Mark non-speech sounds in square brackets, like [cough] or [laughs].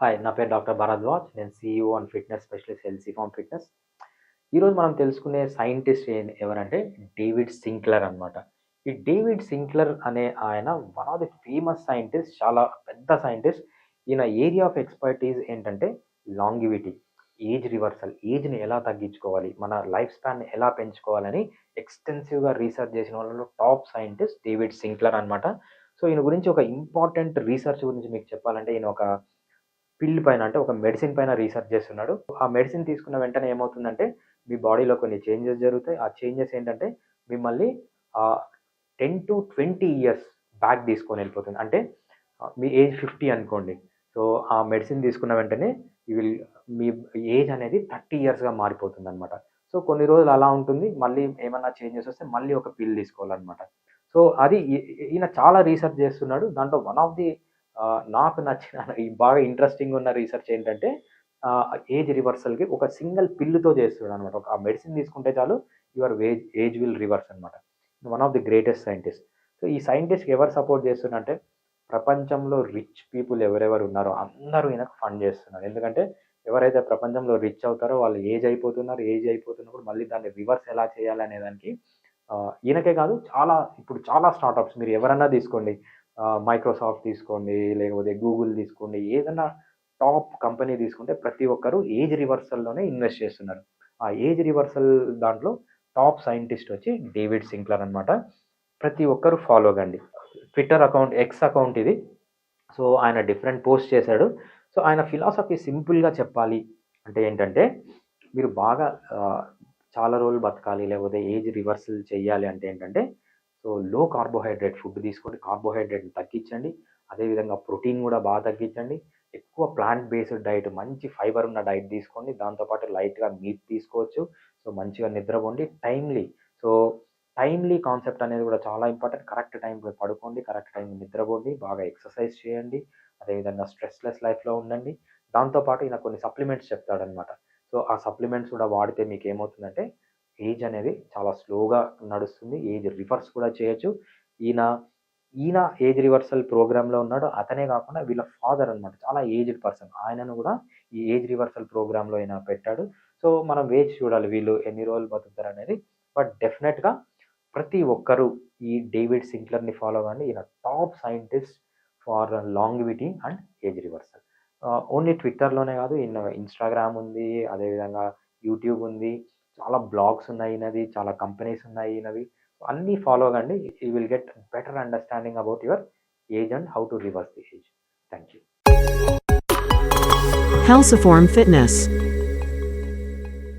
Hi నా పేరు doctor Bharadwaj నేను సీఈఓ అండ్ ఫిట్నెస్ స్పెషలిస్ట్ ఎల్సీ ఫామ్ ఫిట్నెస్ ఈరోజు మనం తెలుసుకునే సైంటిస్ట్ ఎవరంటే డేవిడ్ సింక్లర్ అనమాట ఈ డేవిడ్ సింక్లర్ అనే ఆయన one of the famous scientist చాలా పెద్ద సైంటిస్ట్ ఈయన ఏరియా ఆఫ్ ఎక్స్పర్టీస్ ఏంటంటే లాంగివిటీ ఏజ్ రివర్సల్ ఏజ్ని ఎలా తగ్గించుకోవాలి మన లైఫ్ స్పాన్ ఎలా పెంచుకోవాలని ఎక్స్టెన్సివ్గా రీసెర్చ్ చేసిన వాళ్ళలో టాప్ సైంటిస్ట్ డేవిడ్ సింక్లర్ అనమాట సో ఈయన గురించి ఒక ఇంపార్టెంట్ రీసెర్చ్ గురించి మీకు చెప్పాలంటే ఈయన ఒక పిల్లి పైన అంటే ఒక మెడిసిన్ పైన రీసెర్చ్ చేస్తున్నాడు. ఆ మెడిసిన్ తీసుకున్న వెంటనే ఏమవుతుందంటే మీ బాడీలో కొన్ని చేంజెస్ జరుగుతాయి. ఆ చేంజెస్ ఏంటంటే మిమ్మల్ని ten to twenty years back తీసుకొని వెళ్ళిపోతుంది. అంటే మీ ఏజ్ ఫిఫ్టీ అనుకోండి. సో ఆ మెడిసిన్ తీసుకున్న వెంటనే ఈ విల్ మీ ఏజ్ అనేది థర్టీ ఇయర్స్గా మారిపోతుంది అనమాట సో కొన్ని రోజులు అలా ఉంటుంది. మళ్ళీ ఏమన్నా చేంజెస్ వస్తే మళ్ళీ ఒక పిల్ తీసుకోవాలన్నమాట. సో అది ఈయన చాలా రీసెర్చ్ చేస్తున్నాడు. దాంట్లో వన్ ఆఫ్ ది నాకు నచ్చిన [laughs] బాగా ఇంట్రెస్టింగ్ ఉన్న రీసెర్చ్ ఏంటంటే ఏజ్ రివర్సల్కి ఒక సింగిల్ పిల్లుతో చేస్తున్నాడు అనమాట ఒక ఆ మెడిసిన్ తీసుకుంటే చాలు your wage age will reverse అనమాట one of the greatest scientist so ఈ సైంటిస్ట్కి ఎవరు సపోర్ట్ చేస్తున్నారంటే ప్రపంచంలో రిచ్ పీపుల్ ఎవరెవరు ఉన్నారో అందరూ ఈయనకు ఫండ్ చేస్తున్నారు. ఎందుకంటే ఎవరైతే ప్రపంచంలో రిచ్ అవుతారో వాళ్ళు ఏజ్ అయిపోతున్నారు ఏజ్ అయిపోతున్నప్పుడు మళ్ళీ దాన్ని రివర్స్ ఎలా చేయాలి అనే దానికి ఈయనకే కాదు చాలా ఇప్పుడు చాలా స్టార్టప్స్ మీరు ఎవరన్నా తీసుకోండి మైక్రోసాఫ్ట్ తీసుకోండి లేకపోతే గూగుల్ తీసుకోండి ఏదైనా టాప్ కంపెనీ తీసుకుంటే ప్రతి ఒక్కరు ఏజ్ రివర్సల్లోనే ఇన్వెస్ట్ చేస్తున్నారు. ఆ ఏజ్ రివర్సల్ దాంట్లో టాప్ సైంటిస్ట్ వచ్చి డేవిడ్ సింక్లర్ అన్నమాట. ప్రతి ఒక్కరు ఫాలో కండి. ట్విట్టర్ అకౌంట్ ఎక్స్ అకౌంట్ ఇది. సో ఆయన డిఫరెంట్ పోస్ట్ చేశాడు. సో ఆయన ఫిలాసఫీ సింపుల్గా చెప్పాలి అంటే ఏంటంటే మీరు బాగా చాలా రోజులు బతకాలి లేకపోతే ఏజ్ రివర్సల్ చేయాలి అంటే ఏంటంటే సో లో కార్బోహైడ్రేట్ ఫుడ్ తీసుకోండి. కార్బోహైడ్రేట్ని తగ్గించండి. అదేవిధంగా ప్రోటీన్ కూడా బాగా తగ్గించండి. ఎక్కువ ప్లాంట్ బేస్డ్ డైట్ మంచి ఫైబర్ ఉన్న డైట్ తీసుకోండి. దాంతోపాటు లైట్గా మీట్ తీసుకోవచ్చు. సో మంచిగా నిద్రపోండి టైమ్లీ. సో టైమ్లీ కాన్సెప్ట్ అనేది కూడా చాలా ఇంపార్టెంట్. కరెక్ట్ టైంకి పడుకోండి. కరెక్ట్ టైంకి నిద్రపోండి బాగా ఎక్సర్సైజ్ చేయండి. అదేవిధంగా స్ట్రెస్లెస్ లైఫ్లో ఉండండి. దాంతోపాటు ఈయన కొన్ని సప్లిమెంట్స్ చెప్తాడనమాట సో ఆ సప్లిమెంట్స్ కూడా వాడితే మీకు ఏమవుతుందంటే ఏజ్ అనేది చాలా స్లోగా నడుస్తుంది. ఏజ్ రివర్స్ కూడా చేయొచ్చు. ఈయన ఈయన ఏజ్ రివర్సల్ ప్రోగ్రాంలో ఉన్నాడు. అతనే కాకుండా వీళ్ళ ఫాదర్ అన్నమాట. చాలా ఏజ్డ్ పర్సన్. ఆయనను కూడా ఈ ఏజ్ రివర్సల్ ప్రోగ్రాంలో అయినా పెట్టాడు. సో మనం వేచి చూడాలి వీళ్ళు ఎన్ని రోజులు బతుకుతారు అనేది. బట్ డెఫినెట్గా ప్రతి ఒక్కరూ ఈ డేవిడ్ సింక్లర్ని ఫాలో కానీ ఈయన top scientist for longevity and age reversal. Only ట్విట్టర్లోనే కాదు ఈయన ఇన్స్టాగ్రామ్ ఉంది అదేవిధంగా యూట్యూబ్ ఉంది. చాలా బ్లాగ్స్ ఉన్నాయి ఈయనది చాలా కంపెనీస్ ఉన్నాయి ఈయనవి అన్నీ ఫాలో కండి you will get better understanding about your age and how to reverse this age. Thank you Helsiform Fitness.